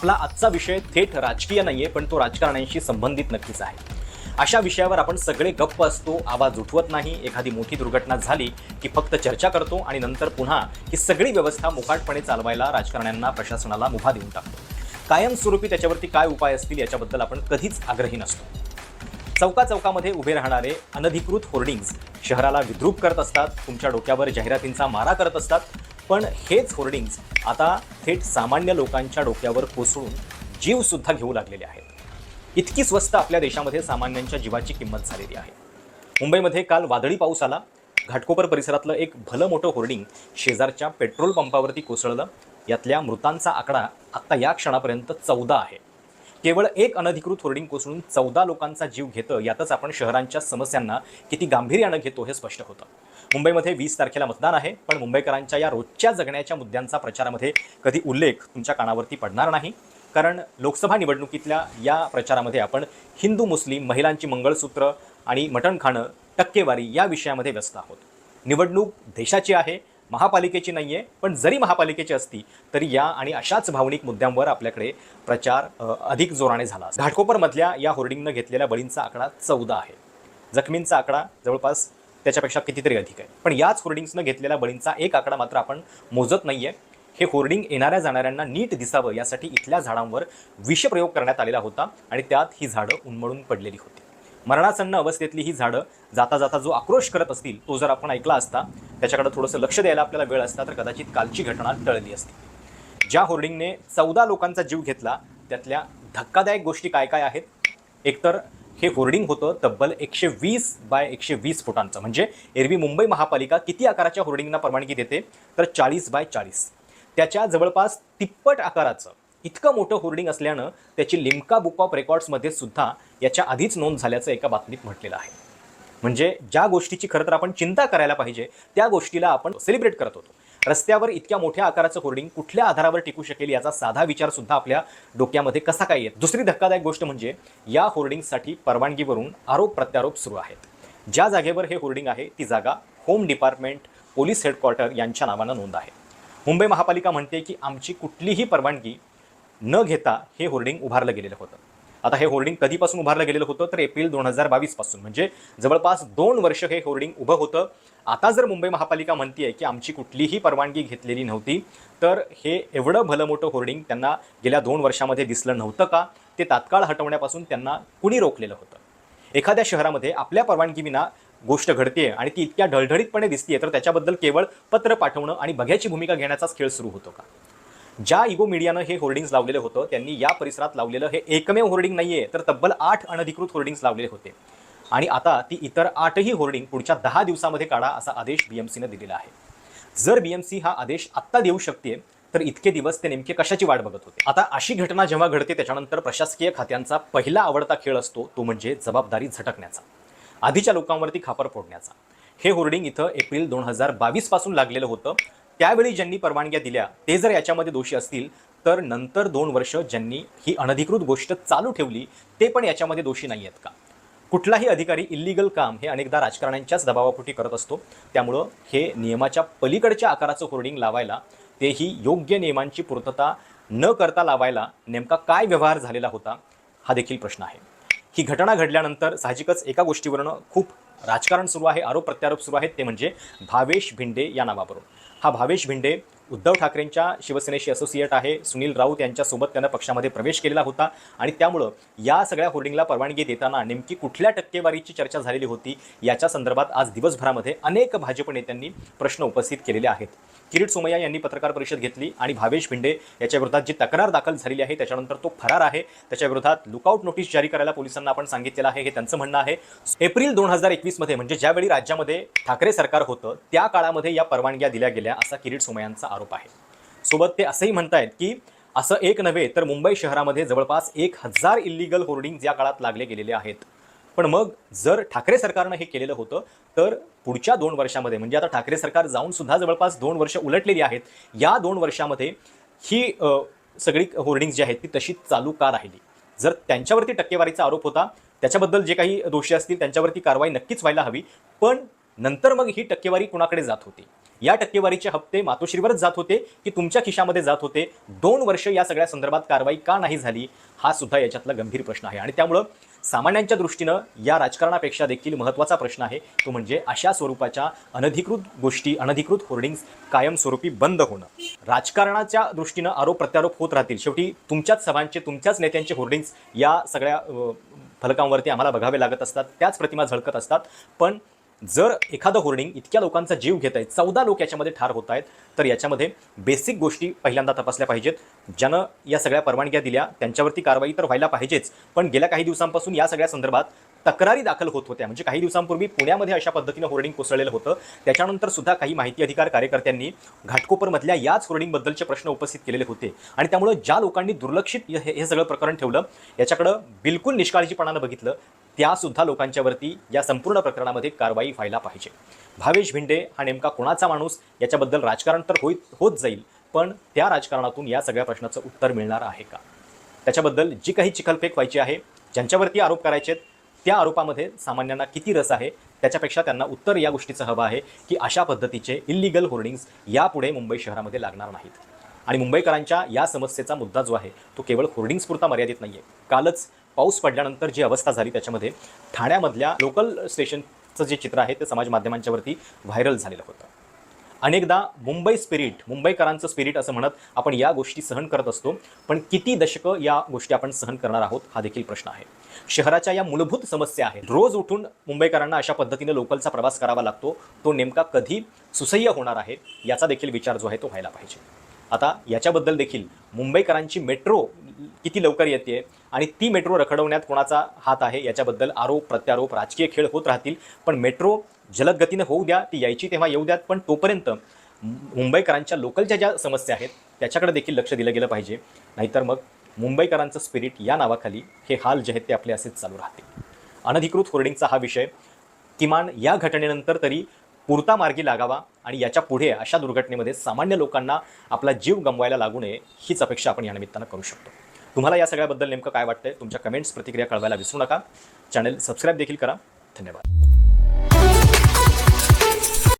आपला आजचा विषय थेट राजकीय नाहीये पण तो राजकारण्यांशी संबंधित नक्कीच आहे. अशा विषयावर आपण सगळे गप्प असतो आवाज उठवत नाही एखादी मोठी दुर्घटना झाली की फक्त चर्चा करतो आणि नंतर पुन्हा ही सगळी व्यवस्था मुकाटपणे चालवायला राजकारण्यांना प्रशासनाला मुभा देऊन टाकतो. कायमस्वरूपी त्याच्यावरती काय उपाय असतील याच्याबद्दल आपण कधीच आग्रही नसतो. चौका चौकामध्ये उभे राहणारे अनधिकृत होर्डिंग्ज शहराला विद्रूप करत असतात तुमच्या डोक्यावर जाहिरातींचा मारा करत असतात पण हेच होर्डिंग्ज आता थेट सामान्य लोकांच्या डोक्यावर कोसळून जीवसुद्धा घेऊ लागलेले आहेत. इतकी स्वस्त आपल्या देशामध्ये सामान्यांच्या जीवाची किंमत झालेली आहे. मुंबईमध्ये काल वादळी पाऊस आला. घाटकोपर परिसरातलं एक भलं मोठं होर्डिंग शेजारच्या पेट्रोल पंपावरती कोसळलं. यातल्या मृतांचा आकडा आत्ता या क्षणापर्यंत चौदा आहे. केवळ एक अनधिकृत होर्डिंग कोसळून चौदा लोकांचा जीव घेतं यातच आपण शहरांच्या समस्यांना किती गांभीर्यानं घेतो हे स्पष्ट होतं. मुंबईमध्ये वीस तारखेला मतदान आहे पण मुंबईकरांच्या या रोजच्या जगण्याच्या मुद्द्यांचा प्रचारामध्ये कधी उल्लेख तुमच्या कानावरती पडणार नाही. कारण लोकसभा निवडणुकीतल्या या प्रचारामध्ये आपण हिंदू मुस्लिम महिलांची मंगळसूत्र आणि मटण खाणं टक्केवारी या विषयामध्ये व्यस्त आहोत. निवडणूक देशाची आहे महापालिकेची नाही आहे पण जरी महापालिकेची असती तरी या आणि अशाच भावनिक मुद्द्यांवर आपल्याकडे प्रचार अधिक जोराने झाला. घाटकोपरमधल्या या होर्डिंगनं घेतलेल्या बळींचा आकडा चौदा आहे. जखमींचा आकडा जवळपास त्याच्यापेक्षा कितीतरी अधिक आहे. पण याच होर्डिंग्सनं घेतलेल्या बळींचा एक आकडा मात्र आपण मोजत नाही आहे हे होर्डिंग येणाऱ्या जाणाऱ्यांना नीट दिसावं यासाठी इथल्या झाडांवर विषप्रयोग करण्यात आलेला होता आणि त्यात ही झाडं उन्मळून पडलेली होती. मरणासन्न अवस्थेतली ही झाडं जाता जाता जो आक्रोश करत असतील तो जर आपण ऐकला असता त्याच्याकडे थोडंसं लक्ष द्यायला आपल्याला वेळ असता तर कदाचित कालची घटना टळली असती. ज्या होर्डिंगने चौदा लोकांचा जीव घेतला त्यातल्या धक्कादायक गोष्टी काय काय आहेत? एकतर हे होर्डिंग होतं तब्बल एकशे वीस बाय एकशे वीस फुटांचं. म्हणजे एरवी मुंबई महापालिका किती आकाराच्या होर्डिंगना परवानगी देते? तर चाळीस बाय चाळीस. त्याच्या जवळपास तिप्पट आकाराचं इतकं मोठं होर्डिंग असल्यानं त्याची लिम्का बुक ऑफ रेकॉर्ड्समध्ये सुद्धा याच्या आधीच नोंद झाल्याचं एका बातमीत म्हटलेलं आहे. म्हणजे ज्या गोष्टीची खरं तर आपण चिंता करायला पाहिजे त्या गोष्टीला आपण सेलिब्रेट करत होतो. रस्त्यावर इतक्या मोठ्या आकाराचं होर्डिंग कुठल्या आधारावर टिकू शकेल याचा साधा विचार सुद्धा आपल्या डोक्यामध्ये कसा काय येत? दुसरी धक्कादायक गोष्ट म्हणजे या होर्डिंगसाठी परवानगीवरून आरोप प्रत्यारोप सुरू आहेत. ज्या जागेवर हे होर्डिंग आहे ती जागा होम डिपार्टमेंट पोलीस हेडक्वार्टर यांच्या नावानं नोंद आहे. मुंबई महापालिका म्हणते की आमची कुठलीही परवानगी न घेता हे होर्डिंग उभारलं गेलेलं होतं. आता हे होर्डिंग कधीपासून उभारलं गेलेलं होतं? तर एप्रिल दोन हजार बावीसपासून. म्हणजे जवळपास दोन वर्ष हे होर्डिंग उभं होतं. आता जर मुंबई महापालिका म्हणतीये की आमची कुठलीही परवानगी घेतलेली नव्हती तर हे एवढं भलं मोठं होर्डिंग त्यांना गेल्या दोन वर्षामध्ये दिसलं नव्हतं का? ते तात्काळ हटवण्यापासून त्यांना कुणी रोखलेलं होतं? एखाद्या शहरामध्ये आपल्या परवानगीविना गोष्ट घडते आणि ती इतक्या ढळढळीतपणे दिसतीये तर त्याच्याबद्दल केवळ पत्र पाठवणं आणि बघ्याची भूमिका घेण्याचाच खेळ सुरू होतो का? ज्या इगो मीडियानं हे होर्डिंग्स लावलेलं होतं त्यांनी या परिसरात लावलेलं हे एकमेव होर्डिंग नाहीये तर तब्बल आठ अनधिकृत होर्डिंग्स लावलेले होते. आणि आता ती इतर आठही होर्डिंग पुढच्या दहा दिवसामध्ये काढा असा आदेश बीएमसीनं दिलेला आहे. जर बीएमसी हा आदेश आत्ता देऊ शकते तर इतके दिवस ते नेमके कशाची वाट बघत होते? आता अशी घटना जेव्हा घडते त्याच्यानंतर प्रशासकीय खात्यांचा पहिला आवडता खेळ असतो तो म्हणजे जबाबदारी झटकण्याचा. आधीच्या लोकांवरती खापर फोडण्याचा. हे होर्डिंग इथं एप्रिल दोन हजार बावीसपासून लागलेलं होतं. त्यावेळी ज्यांनी परवानग्या दिल्या ते जर याच्यामध्ये दोषी असतील तर नंतर दोन वर्ष ज्यांनी ही अनधिकृत गोष्ट चालू ठेवली ते पण याच्यामध्ये दोषी नाही आहेत का? कुठलाही अधिकारी इल्लीगल काम हे अनेकदा राजकारण्यांच्याच दबावापोटी करत असतो. त्यामुळं हे नियमाच्या पलीकडच्या आकाराचं होर्डिंग लावायला तेही योग्य नियमांची पूर्तता न करता लावायला नेमका काय व्यवहार झालेला होता हा देखील प्रश्न आहे. ही घटना घडल्यानंतर साहजिकच एका गोष्टीवरनं खूप राजकारण सुरू आहे आरोप प्रत्यारोप सुरू आहेत ते म्हणजे भावेश भिंडे या नावावरून. हा भावेश भिंडे उद्धव ठाकरेंच्या शिवसेनेशी असोसिएट आहे. सुनील राऊत यांच्यासोबत त्यांना पक्षामध्ये प्रवेश केलेला होता. आणि त्यामुळं या सगळ्या होर्डिंगला परवानगी देताना नेमकी कुठल्या टक्केवारीची चर्चा झालेली होती याच्या संदर्भात आज दिवसभरामध्ये अनेक भाजप नेत्यांनी प्रश्न उपस्थित केलेले आहेत. किरीट सोमय्या यांनी पत्रकार परिषद घेतली आणि भावेश भिंडे याच्या विरोधात जी तक्रार दाखल झालेली आहे त्याच्यानंतर तो फरार आहे. त्याच्या विरोधात लुकआउट नोटीस जारी करायला पोलिसांना आपण सांगितलेलं आहे हे त्यांचं म्हणणं आहे. एप्रिल दोन हजार एकवीसमध्ये म्हणजे ज्यावेळी राज्यामध्ये ठाकरे सरकार होतं त्या काळामध्ये या परवानग्या दिल्या गेल्या असा किरीट सोमय्यांचा आरोप आरोप आहे सोबत ते असंही म्हणतायत की असं एक नव्हे तर मुंबई शहरामध्ये जवळपास एक हजार इल्लीगल होर्डिंग या काळात लागले गेलेले आहेत. पण मग जर ठाकरे सरकारनं हे केलेलं होतं तर पुढच्या दोन वर्षामध्ये म्हणजे आता ठाकरे सरकार जाऊन सुद्धा जवळपास दोन वर्ष उलटलेली आहेत या दोन वर्षामध्ये ही सगळी होर्डिंग्स जी आहेत ती तशी चालू का राहिली? जर त्यांच्यावरती टक्केवारीचा आरोप होता त्याच्याबद्दल जे काही दोषी असतील त्यांच्यावरती कारवाई नक्कीच व्हायला हवी पण नंतर मग ही टक्केवारी कुणाकडे जात होती? या टक्केवारीचे हप्ते मातोश्रीवरच जात होते की तुमच्या खिशामध्ये जात होते? दोन वर्ष या सगळ्या संदर्भात कारवाई का नाही झाली? हा सुद्धा याच्यातला गंभीर प्रश्न आहे. आणि त्यामुळं सामान्यांच्या दृष्टीनं या राजकारणापेक्षा देखील महत्त्वाचा प्रश्न आहे. तो म्हणजे अशा स्वरूपाच्या अनधिकृत गोष्टी अनधिकृत होर्डिंग्स कायमस्वरूपी बंद होणं. राजकारणाच्या दृष्टीनं आरोप प्रत्यारोप होत राहतील. शेवटी तुमच्याच सभांचे तुमच्याच नेत्यांचे होर्डिंग्स या सगळ्या फलकांवरती आम्हाला बघावे लागत असतात. त्याच प्रतिमा झळकत असतात. पण जर एखादं होर्डिंग इतक्या लोकांचा जीव घेत आहे चौदा लोक याच्यामध्ये ठार होत आहेत तर याच्यामध्ये बेसिक गोष्टी पहिल्यांदा तपासल्या पाहिजेत. ज्यानं या सगळ्या परवानग्या दिल्या त्यांच्यावरती कारवाई तर व्हायला पाहिजेच पण गेल्या काही दिवसांपासून या सगळ्या संदर्भात तक्रारी दाखल होत होत्या. म्हणजे काही दिवसांपूर्वी पुण्यामध्ये अशा पद्धतीनं होर्डिंग कोसळलेलं होतं. त्याच्यानंतर सुद्धा काही माहिती अधिकार कार्यकर्त्यांनी घाटकोपरमधल्या याच होर्डिंगबद्दलचे प्रश्न उपस्थित केलेले होते. आणि त्यामुळं ज्या लोकांनी दुर्लक्षित हे हे सगळं प्रकरण ठेवलं याच्याकडं बिलकुल निष्काळजीपणानं बघितलं त्यासुद्धा लोकांच्यावरती या संपूर्ण प्रकरणामध्ये कारवाई व्हायला पाहिजे. भावेश भिंडे हा नेमका कोणाचा माणूस? याच्याबद्दल राजकारण तर होईत होत जाईल पण त्या राजकारणातून या सगळ्या प्रश्नाचं उत्तर मिळणार आहे का? त्याच्याबद्दल जी काही चिखलफेक व्हायची आहे ज्यांच्यावरती आरोप करायचे आहेत, त्या आरोपामध्ये सामान्यांना किती रस आहे? त्याच्यापेक्षा त्यांना उत्तर या गोष्टीचं हवं आहे की अशा पद्धतीचे इल्लिगल होर्डिंग्स यापुढे मुंबई शहरामध्ये लागणार नाहीत. आणि मुंबईकरांच्या या समस्येचा मुद्दा जो आहे तो केवळ होर्डिंग्सपुरता मर्यादित नाही आहे कालच पाऊस पडल्यानंतर जी अवस्था झाली त्याच्यामध्ये ठाण्यामधल्या लोकल स्टेशनचं जे चित्र आहे ते समाज माध्यमांच्यावरती व्हायरल झालेलं होतं. अनेकदा मुंबई स्पिरिट मुंबईकरांचं स्पिरिट असं म्हणत आपण या गोष्टी सहन करत असतो पण किती दशकं या गोष्टी आपण सहन करणार आहोत हा देखील प्रश्न आहे. शहराच्या या मूलभूत समस्या आहेत. रोज उठून मुंबईकरांना अशा पद्धतीने लोकलचा प्रवास करावा लागतो तो नेमका कधी सुसह्य होणार आहे याचा देखील विचार जो आहे तो व्हायला पाहिजे. आता याच्याबद्दल देखील मुंबईकरांची मेट्रो किती लवकर येते आणि ती मेट्रो रखडवण्यात कोणाचा हात आहे याच्याबद्दल आरोप प्रत्यारोप राजकीय खेळ होत राहतील पण मेट्रो जलद गतीनं होऊ द्या ती यायची तेव्हा येऊ द्यात पण तोपर्यंत मुंबईकरांच्या लोकलच्या ज्या समस्या आहेत त्याच्याकडे देखील लक्ष दिलं गेलं पाहिजे. नाहीतर मग मुंबईकरांचं स्पिरिट या नावाखाली हे हाल जे आहेत ते आपले असेच चालू राहतील. अनधिकृत होर्डिंगचा हा विषय किमान या घटनेनंतर तरी पुरता मार्गी लागावा आणि याच्यापुढे अशा दुर्घटनेमध्ये सामान्य लोकांना आपला जीव गमवायला लागू नये हीच अपेक्षा आपण या निमित्तानं करू शकतो. तुम्हाला या सगळ्याबद्दल नेमकं काय वाटतंय? तुमच्या कमेंट्स प्रतिक्रिया कळवायला विसरू नका. चॅनल सबस्क्राईब देखील करा. धन्यवाद.